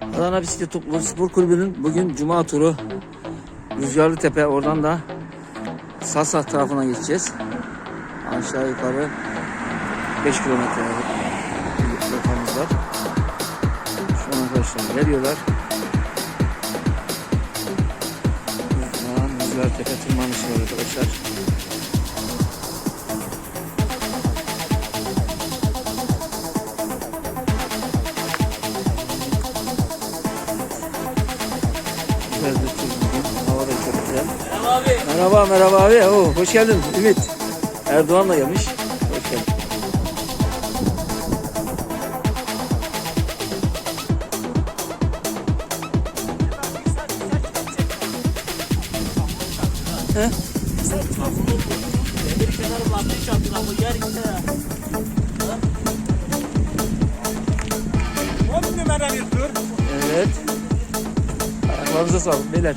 Adana Bisiklet Topluluğu Spor Kulübü'nün bugün Cuma turu Rüzgarlı Tepe oradan da Sasa tarafına geçeceğiz. Aşağı yukarı 5 kilometre rotamız var. Şu an arkadaşlar geliyorlar. Rüzgar Tepe tırmanışı var arkadaşlar. Bugün. Hava da çok güzel. Merhaba abi. Merhaba merhaba abi. Oo, hoş geldin Ümit. Erdoğan da gelmiş. Hoş geldin. He? Evet. Ayaklarınıza sağlık beyler.